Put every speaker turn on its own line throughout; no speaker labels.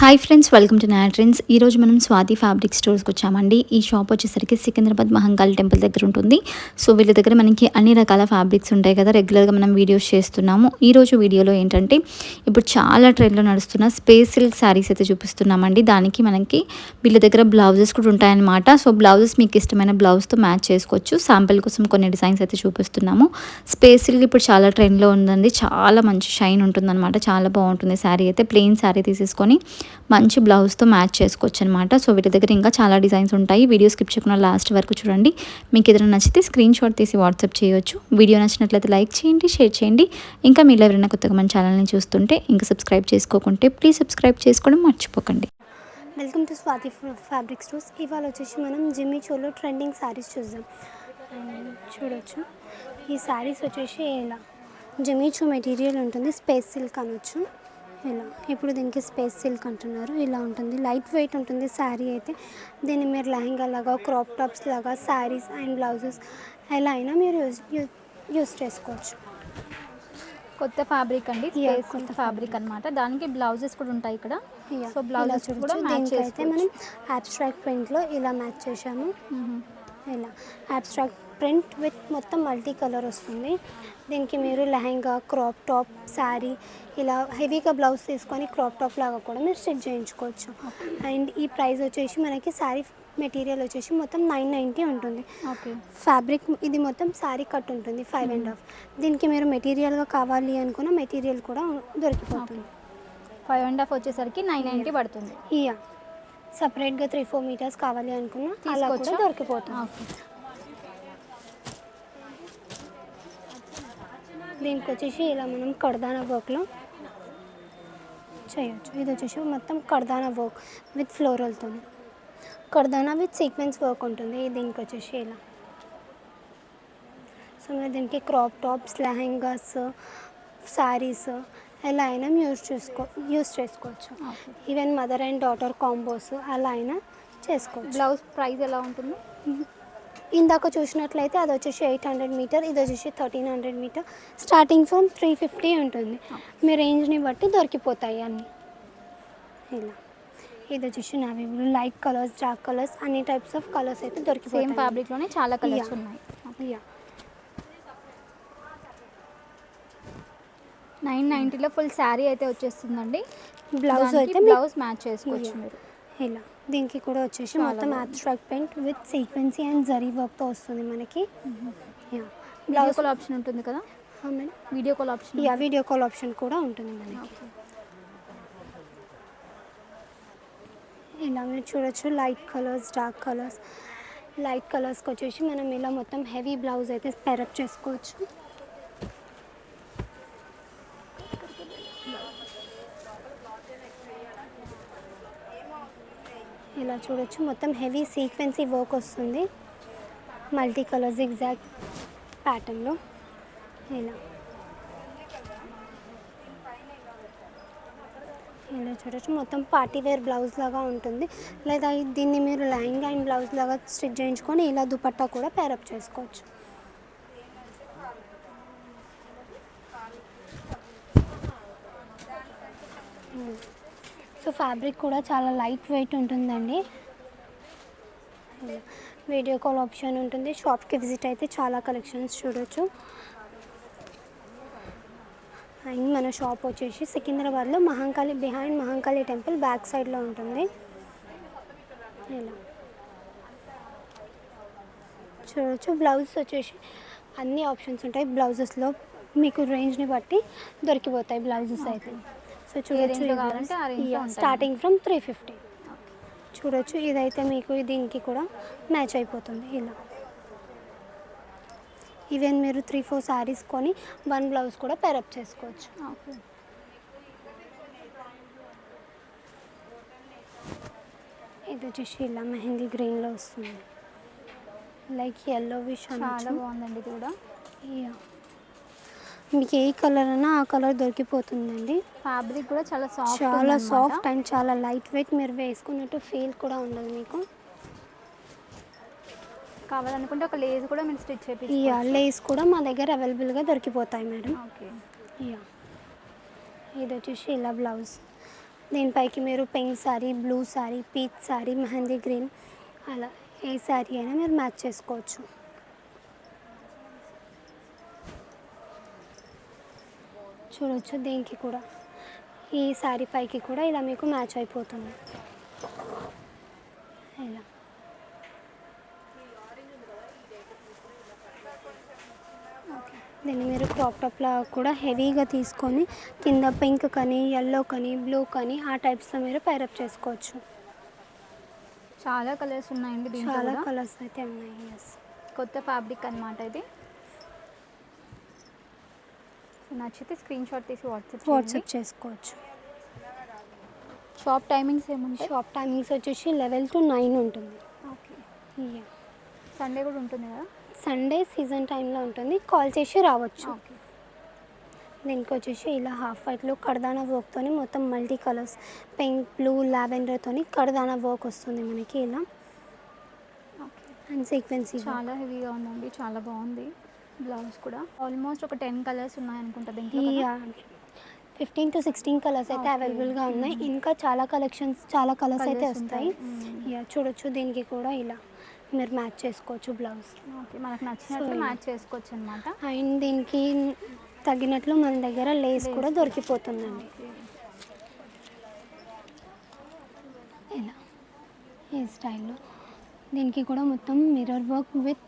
Hi friends welcome to నాట్రిన్స్ ఈరోజు మనం స్వాతి ఫ్యాబ్రిక్ స్టోర్స్కి వచ్చామండి. ఈ షాప్ వచ్చేసరికి సికింద్రాబాద్ మహంకాళి టెంపుల్ దగ్గర ఉంటుంది. సో వీళ్ళ దగ్గర మనకి అన్ని రకాల ఫ్యాబ్రిక్స్ ఉంటాయి కదా రెగ్యులర్గా మనం వీడియోస్ చేస్తున్నాము. ఈరోజు వీడియోలో ఏంటంటే ఇప్పుడు చాలా ట్రెండ్లో నడుస్తున్న స్పేస్ సిల్క్ శారీస్ అయితే చూపిస్తున్నామండి. దానికి మనకి వీళ్ళ దగ్గర బ్లౌజెస్ కూడా ఉంటాయన్నమాట. సో బ్లౌజెస్ మీకు ఇష్టమైన బ్లౌజ్తో మ్యాచ్ చేసుకోవచ్చు. శాంపిల్ కోసం కొన్ని డిజైన్స్ అయితే చూపిస్తున్నాము. స్పేస్ సిల్క్ ఇప్పుడు చాలా ట్రెండ్లో ఉందండి. చాలా మంచి షైన్ ఉంటుందన్నమాట. చాలా బాగుంటుంది శారీ అయితే. ప్లెయిన్ శారీ తీసేసుకొని మంచి బ్లౌజ్తో మ్యాచ్ చేసుకోవచ్చు అనమాట సో వీటి దగ్గర ఇంకా చాలా డిజైన్స్ ఉంటాయి. వీడియో స్కిప్ చేయకుండా లాస్ట్ వరకు చూడండి. మీకు ఏదైనా నచ్చితే స్క్రీన్ షాట్ తీసి వాట్సాప్ చేయొచ్చు. వీడియో నచ్చినట్లయితే లైక్ చేయండి షేర్ చేయండి. ఇంకా మీరు ఎవరైనా కొత్తగా మన ఛానల్ని చూస్తుంటే ఇంకా సబ్స్క్రైబ్ చేసుకోకుంటే ప్లీజ్ సబ్స్క్రైబ్ చేసుకోవడం మర్చిపోకండి.
Welcome to Swathi fabric stores. ఇవాళ వచ్చేసి మనం జిమ్మి చోలో ట్రెండింగ్ శారీస్ చూద్దాం. అండ్ చూడొచ్చు. ఈ శారీస్ వచ్చేసి ఇలా. జిమ్మి చో మెటీరియల్ ఉంటుంది. స్పేస్ సిల్క్ అనొచ్చు. ఇలా ఇప్పుడు దీనికి స్పేస్ సిల్క్ అంటున్నారు. ఇలా ఉంటుంది. లైట్ వెయిట్ ఉంటుంది శారీ అయితే. దీన్ని మీరు లెహంగా లాగా క్రాప్ టాప్స్ లాగా శారీస్ అండ్ బ్లౌజెస్ ఎలా అయినా మీరు యూజ్ యూజ్ చేసుకోవచ్చు.
కొత్త ఫ్యాబ్రిక్ అండి.
కొత్త
ఫ్యాబ్రిక్ అన్నమాట. దానికి బ్లౌజెస్ కూడా ఉంటాయి ఇక్కడ. సో బ్లౌజెస్ కూడా మ్యాచ్
దీనికైతే మనం అబ్స్ట్రాక్ట్ ప్రింట్లో ఇలా మ్యాచ్ చేసాము. ఇలా అబ్స్ట్రాక్ట్ ప్రింట్ విత్ మొత్తం మల్టీ కలర్ వస్తుంది. దీనికి మీరు లెహంగా క్రాప్ టాప్ శారీ ఇలా హెవీగా బ్లౌజ్ తీసుకొని క్రాప్ టాప్ లాగా కూడా మీరు స్టిచ్ చేయించుకోవచ్చు. అండ్ ఈ ప్రైస్ వచ్చేసి మనకి శారీ మెటీరియల్ వచ్చేసి మొత్తం నైన్ నైంటీ ఉంటుంది.
ఓకే.
ఫ్యాబ్రిక్ ఇది మొత్తం శారీ కట్ ఉంటుంది ఫైవ్ అండ్ హాఫ్. దీనికి మీరు మెటీరియల్గా కావాలి అనుకున్న మెటీరియల్ కూడా దొరికిపోతుంది.
ఫైవ్ అండ్ హాఫ్ వచ్చేసరికి నైన్ నైంటీ పడుతుంది.
ఇయా సపరేట్గా త్రీ ఫోర్ మీటర్స్ కావాలి అనుకున్న అలా కూడా? దొరికిపోతుంది. దీనికి వచ్చేసి ఇలా మనం కడదానా వర్క్లో చేయొచ్చు. ఇది వచ్చేసి మొత్తం కడదానా వర్క్ విత్ ఫ్లోరల్తో కడదానా విత్ సీక్వెన్స్ వర్క్ ఉంటుంది. దీనికి వచ్చేసి ఇలా. సో మీరు దీనికి క్రాప్ టాప్స్ లెహంగాస్ శారీస్ ఎలా అయినా యూజ్ చేసుకో యూజ్ చేసుకోవచ్చు. Even mother and daughter combos అలా అయినా చేసుకోవచ్చు.
బ్లౌజ్ ప్రైస్ ఎలా ఉంటుంది?
ఇందాక చూసినట్లయితే అది వచ్చేసి ఎయిట్ హండ్రెడ్ మీటర్ ఇది వచ్చేసి thirteen hundred metre. Starting from three fifty ఉంటుంది. మీ రేంజ్ని బట్టి దొరికిపోతాయి అన్నీ. ఇలా. ఇది వచ్చేసి navy blue. Light colours dark colours అన్ని టైప్స్ ఆఫ్ కలర్స్ అయితే
సేమ్
దొరికిపోతాయి
ఫ్యాబ్రిక్లోనే చాలా కలర్స్. ఉన్నాయి.
యా
నైన్ నైంటీలో ఫుల్ శారీ అయితే వచ్చేస్తుందండి.
బ్లౌజ్ అయితే
బ్లౌజ్ మ్యాచ్ చేసుకోవచ్చు. మీరు.
ఇలా. దీనికి కూడా వచ్చేసి మొత్తం. అబ్స్ట్రాక్ట్ పెయింట్ విత్ సీక్వెన్సీ అండ్ జరీ వర్క్తో వస్తుంది మనకి. బ్లౌజ్
కాల్ ఆప్షన్ ఉంటుంది కదా?
Madam
video call option
yeah video call option కూడా ఉంటుంది మనకి. ఇలా మీరు చూడొచ్చు light colours dark colours light కలర్స్కి వచ్చేసి మనం ఇలా మొత్తం హెవీ బ్లౌజ్ అయితే పెరప్ చేసుకోవచ్చు. ఇలా చూడొచ్చు. మొత్తం హెవీ సీక్వెన్సీ వర్క్ వస్తుంది. మల్టీ కలర్ జిగ్జాగ్ ప్యాటర్న్లో. ఇలా. ఇలా చూడొచ్చు. మొత్తం పార్టీ వేర్ బ్లౌజ్ లాగా ఉంటుంది. లేదా దీన్ని మీరు లెహంగా అండ్ బ్లౌజ్ లాగా స్టిచ్ చేయించుకొని ఇలా దుపట్టా కూడా పేరప్ చేసుకోవచ్చు. సో ఫ్యాబ్రిక్ కూడా చాలా లైట్ వెయిట్ ఉంటుందండి. వీడియో కాల్ ఆప్షన్ ఉంటుంది. షాప్కి విజిట్ అయితే చాలా కలెక్షన్స్ చూడొచ్చు. అండ్ మన షాప్ వచ్చేసి సికింద్రాబాద్లో Mahankali behind Mahankali temple back సైడ్లో ఉంటుంది. ఇలా. చూడొచ్చు. బ్లౌజ్ వచ్చేసి అన్ని ఆప్షన్స్ ఉంటాయి. బ్లౌజెస్లో మీకు రేంజ్ని బట్టి దొరికిపోతాయి బ్లౌజెస్ అయితే. సో చూడొచ్చు. స్టార్టింగ్ ఫ్రమ్ త్రీ ఫిఫ్టీ చూడొచ్చు ఇదైతే మీకు దీనికి కూడా మ్యాచ్ అయిపోతుంది ఇలా. ఈవెన్ మీరు త్రీ ఫోర్ శారీస్ కొని వన్ బ్లౌజ్ కూడా పేరప్ చేసుకోవచ్చు.
ఓకే.
ఇది వచ్చేసి ఇలా మెహందీ గ్రీన్లో వస్తుంది. లైక్ ఎల్లో విష్
చాలా బాగుందండి ఇది కూడా.
మీకు ఏ కలర్ అన్నా ఆ కలర్ దొరికిపోతుందండి.
ఫ్యాబ్రిక్ కూడా చాలా సాఫ్ట్
చాలా సాఫ్ట్ అండ్ చాలా లైట్ వెయిట్ మీరు వేసుకున్నట్టు ఫీల్ కూడా ఉండదు మీకు.
కావాలనుకుంటే ఒక లేజ్ కూడా మీరు స్టిచ్
ఈ
చేపించుకోవచ్చు
లేస్ కూడా మా దగ్గర అవైలబుల్గా దొరికిపోతాయి మేడం.
ఓకే.
యా. ఇది వచ్చేసి ఇలా బ్లౌజ్ దీనిపైకి మీరు pink sari blue sari peach sari mehndi green అలా ఏ శారీ అయినా మీరు మ్యాచ్ చేసుకోవచ్చు. చూడొచ్చు దీనికి కూడా. ఈ శారీ పైకి కూడా ఇలా మీకు మ్యాచ్ అయిపోతుంది. ఇలా ఓకే. దీన్ని మీరు క్రాప్ టాప్లా కూడా హెవీగా తీసుకొని కింద పింక్ కానీ ఎల్లో కానీ బ్లూ కానీ ఆ టైప్స్లో మీరు పైరప్ చేసుకోవచ్చు.
చాలా కలర్స్ ఉన్నాయండి
చాలా. కలర్స్ అయితే ఉన్నాయి ఎస్
కొత్త ఫ్యాబ్రిక్ అన్నమాట ఇది. సో నచ్చితే స్క్రీన్ షాట్ తీసి వాట్సాప్
వాట్సాప్ చేసుకోవచ్చు.
షాప్ టైమింగ్స్ ఏముంటాయి?
షాప్ టైమింగ్స్ వచ్చేసి లెవెల్ టు నైన్ ఉంటుంది.
ఓకే. సండే కూడా ఉంటుంది కదా?
సండే సీజన్ టైంలో ఉంటుంది. కాల్ చేసి రావచ్చు.
ఓకే
దీనికి వచ్చేసి ఇలా హాఫ్ వైట్లో కడదానా వర్క్తోని మొత్తం మల్టీ కలర్స్ పింక్ బ్లూ లావెండర్తోని కడదానా వర్క్ వస్తుంది మనకి ఇలా.
ఓకే
అండ్ సీక్వెన్స్
చాలా హెవీగా ఉందండి. చాలా బాగుంది. బ్లౌజ్ కూడా. ఆల్మోస్ట్ ఒక టెన్ కలర్స్ ఉన్నాయి అనుకుంటా దీంట్లో కదా?
ఫిఫ్టీన్ టు సిక్స్టీన్ కలర్స్ అయితే
Okay.
అవైలబుల్గా ఉన్నాయి. ఇంకా చాలా కలెక్షన్స్ చాలా కలర్స్ అయితే వస్తాయి.
ఉంటాయి. Mm.
యా చూడొచ్చు దీనికి కూడా ఇలా. మీరు మ్యాచ్ చేసుకోవచ్చు బ్లౌజ్.
ఓకే మనకు నచ్చినట్లు
So,
మ్యాచ్ చేసుకోవచ్చు అనమాట
అండ్ దీనికి తగినట్లు మన దగ్గర లేస్ కూడా దొరికిపోతుందండి. ఇలా. ఈ స్టైల్లో దీనికి కూడా మొత్తం mirror work with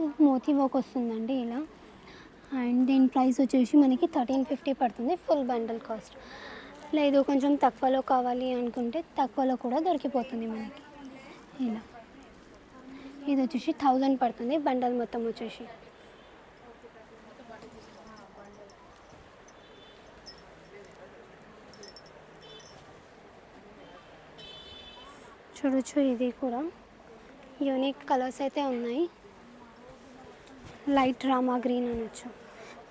Moti work వస్తుందండి ఇలా. అండ్ దీని ప్రైస్ వచ్చేసి మనకి థర్టీన్ ఫిఫ్టీ పడుతుంది ఫుల్ బండల్ కాస్ట్. లేదు కొంచెం తక్కువలో కావాలి అనుకుంటే తక్కువలో కూడా దొరికిపోతుంది మనకి. ఇలా. ఇది వచ్చేసి థౌజండ్ పడుతుంది బండల్ మొత్తం వచ్చేసి. చూడొచ్చు ఇది కూడా. యూనిక్ కలర్స్ అయితే ఉన్నాయి. లైట్ రామా గ్రీన్ అనొచ్చు.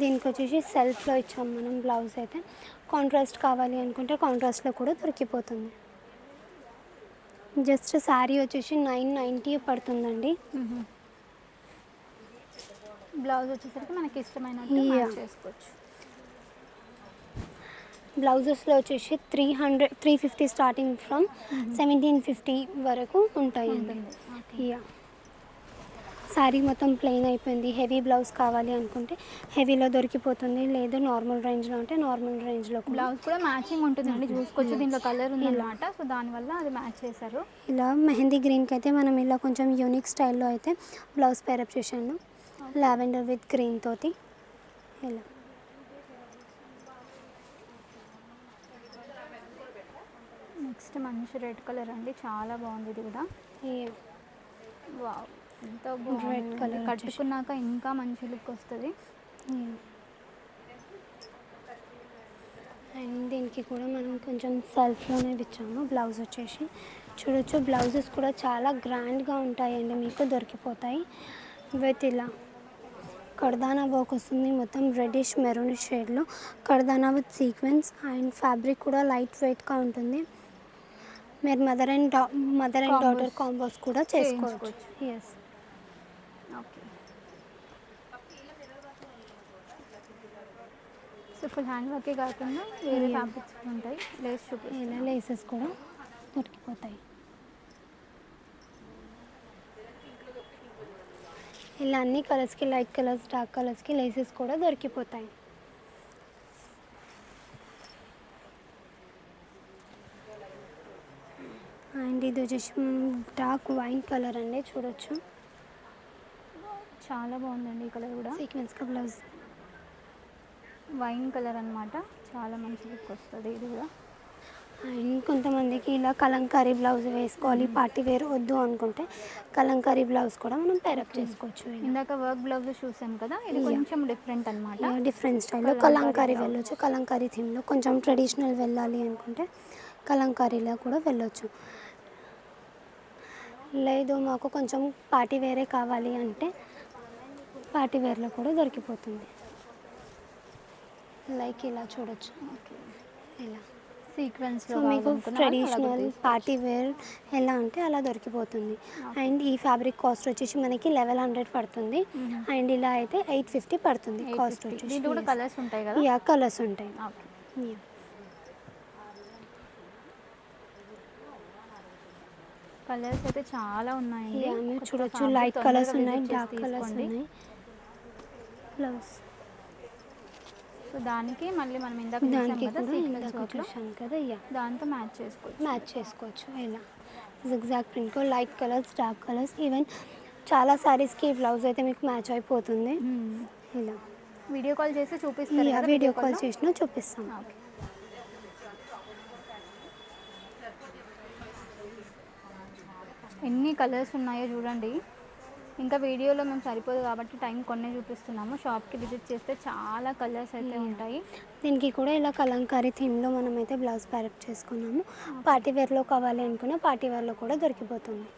దీనికి వచ్చేసి సెల్ఫ్లో ఇచ్చాం మనం బ్లౌజ్ అయితే. కాంట్రాస్ట్ కావాలి అనుకుంటే కాంట్రాస్ట్లో కూడా దొరికిపోతుంది. జస్ట్ శారీ వచ్చేసి నైన్ నైంటీ పడుతుందండి.
బ్లౌజ్ వచ్చేసరికి మనకి చేసుకోవచ్చు.
బ్లౌజెస్లో వచ్చేసి three hundred three fifty starting from seventeen fifty వరకు ఉంటాయండి. యా శారీ మొత్తం ప్లెయిన్ అయిపోయింది. హెవీ బ్లౌజ్ కావాలి అనుకుంటే హెవీలో దొరికిపోతుంది. లేదు నార్మల్ రేంజ్లో అంటే నార్మల్ రేంజ్లో
బ్లౌజ్ కూడా మ్యాచింగ్ ఉంటుందండి. చూసుకోవచ్చు. దీంట్లో కలర్ ఉంది అనమాట సో దానివల్ల అది మ్యాచ్ చేశారు.
ఇలా మెహందీ గ్రీన్కి అయితే మనం ఇలా కొంచెం యూనిక్ స్టైల్లో అయితే బ్లౌజ్ పేరప్ చేశాను. లావెండర్ విత్ గ్రీన్ తోటి. ఇలా.
నెక్స్ట్ మంచి రెడ్ కలర్ అండి. చాలా బాగుంది ఇది కూడా. వావ్ ఎంత బాగుంది.
colour
కట్టుకున్నాక ఇంకా మంచి లుక్ వస్తుంది.
Yeah. అండ్ దీనికి కూడా మనం కొంచెం సెల్ఫ్లోనే ఇచ్చాము బ్లౌజ్ వచ్చేసి. చూడొచ్చు బ్లౌజెస్ కూడా చాలా గ్రాండ్గా ఉంటాయండి మీకు దొరికిపోతాయి. విత్ ఇలా కర్దానా వర్క్ వస్తుంది మొత్తం రెడ్డిష్ మెరూన్ షేడ్లో కర్దానా విత్ సీక్వెన్స్ అండ్ ఫ్యాబ్రిక్ కూడా లైట్ వెయిట్గా ఉంటుంది. మీరు మదర్ అండ్ డా మదర్ అండ్ డాటర్. కాంబోస్ కూడా చేసుకోవచ్చు. Yes
okay. So full hand వర్కే కాకుండా వేరే. ఫ్యాబ్రిక్స్ ఉంటాయి. లేస్
ఇలా లేసెస్ కూడా దొరికిపోతాయి. ఇలా అన్ని కలర్స్కి లైట్ కలర్స్ డార్క్ కలర్స్కి లేసెస్ కూడా దొరికిపోతాయి. అండ్ ఇది వచ్చేసి డార్క్ వైన్ కలర్ అండి చూడొచ్చు.
చాలా బాగుందండి ఈ కలర్ కూడా.
సీక్వెన్స్గా బ్లౌజ్
వైన్ కలర్ అన్నమాట. చాలా మంచి లుక్ వస్తుంది ఇది కూడా.
అండ్ కొంతమందికి ఇలా కలంకారీ బ్లౌజ్ వేసుకోవాలి పార్టీ వేర్ వద్దు అనుకుంటే కలంకారీ బ్లౌజ్ కూడా మనం పేరప్ చేసుకోవచ్చు ఇలా.
ఇందాక వర్క్ బ్లౌజ్ చూసాం కదా ఇది. కొంచెం డిఫరెంట్ అన్నమాట.
డిఫరెంట్ స్టైల్లో
కలంకారీ.
వెళ్ళొచ్చు కలంకారీ థీమ్లో కొంచెం ట్రెడిషనల్ వెళ్ళాలి అనుకుంటే కలంకారీలో కూడా వెళ్ళొచ్చు. లేదు మాకు కొంచెం పార్టీ వేరే కావాలి అంటే పార్టీ వేర్లో కూడా దొరికిపోతుంది. లైక్ ఇలా చూడొచ్చు. ఇలా. సీక్వెన్స్లో మీకు ట్రెడిషనల్ పార్టీ వేర్ ఎలా ఉంటే అలా దొరికిపోతుంది. అండ్ ఈ ఫ్యాబ్రిక్ కాస్ట్ వచ్చేసి మనకి లెవెన్ హండ్రెడ్ పడుతుంది. అండ్ ఇలా అయితే ఎయిట్ ఫిఫ్టీ పడుతుంది కాస్ట్ వచ్చేసి.
కలర్స్ ఉంటాయి
యా కలర్స్ ఉంటాయి.
కలర్స్ అయితే చాలా ఉన్నాయి
చూడొచ్చు. లైట్ కలర్స్ ఉన్నాయి డార్క్ కలర్స్ ఉన్నాయి. బ్లౌజ్
సో దానికి మళ్ళీ మనం ఇందాక
దానికి
కదా
కూడా ఇందాక కదా యా
దాంతో మ్యాచ్ చేసుకోవచ్చు.
మ్యాచ్ చేసుకోవచ్చు ఇలా exact print light colours dark colours even చాలా సారీస్కి ఈ బ్లౌజ్ అయితే మీకు మ్యాచ్ అయిపోతుంది. ఇలా
వీడియో కాల్ చేసి కదా
వీడియో కాల్? చేసినా చూపిస్తాం.
ఓకే ఎన్ని కలర్స్ ఉన్నాయో చూడండి. ఇంకా వీడియోలో మేము సరిపోదు కాబట్టి టైం కొన్ని చూపిస్తున్నాము. షాప్కి విజిట్ చేస్తే చాలా కలర్స్ అయితే ఉంటాయి.
దీనికి కూడా ఇలా కలంకారీ థీమ్లో మనం అయితే బ్లౌజ్ ప్యారెట్ చేసుకున్నాము. పార్టీ వేర్లో కావాలి అనుకున్న పార్టీ వేర్లో కూడా దొరికిపోతుంది.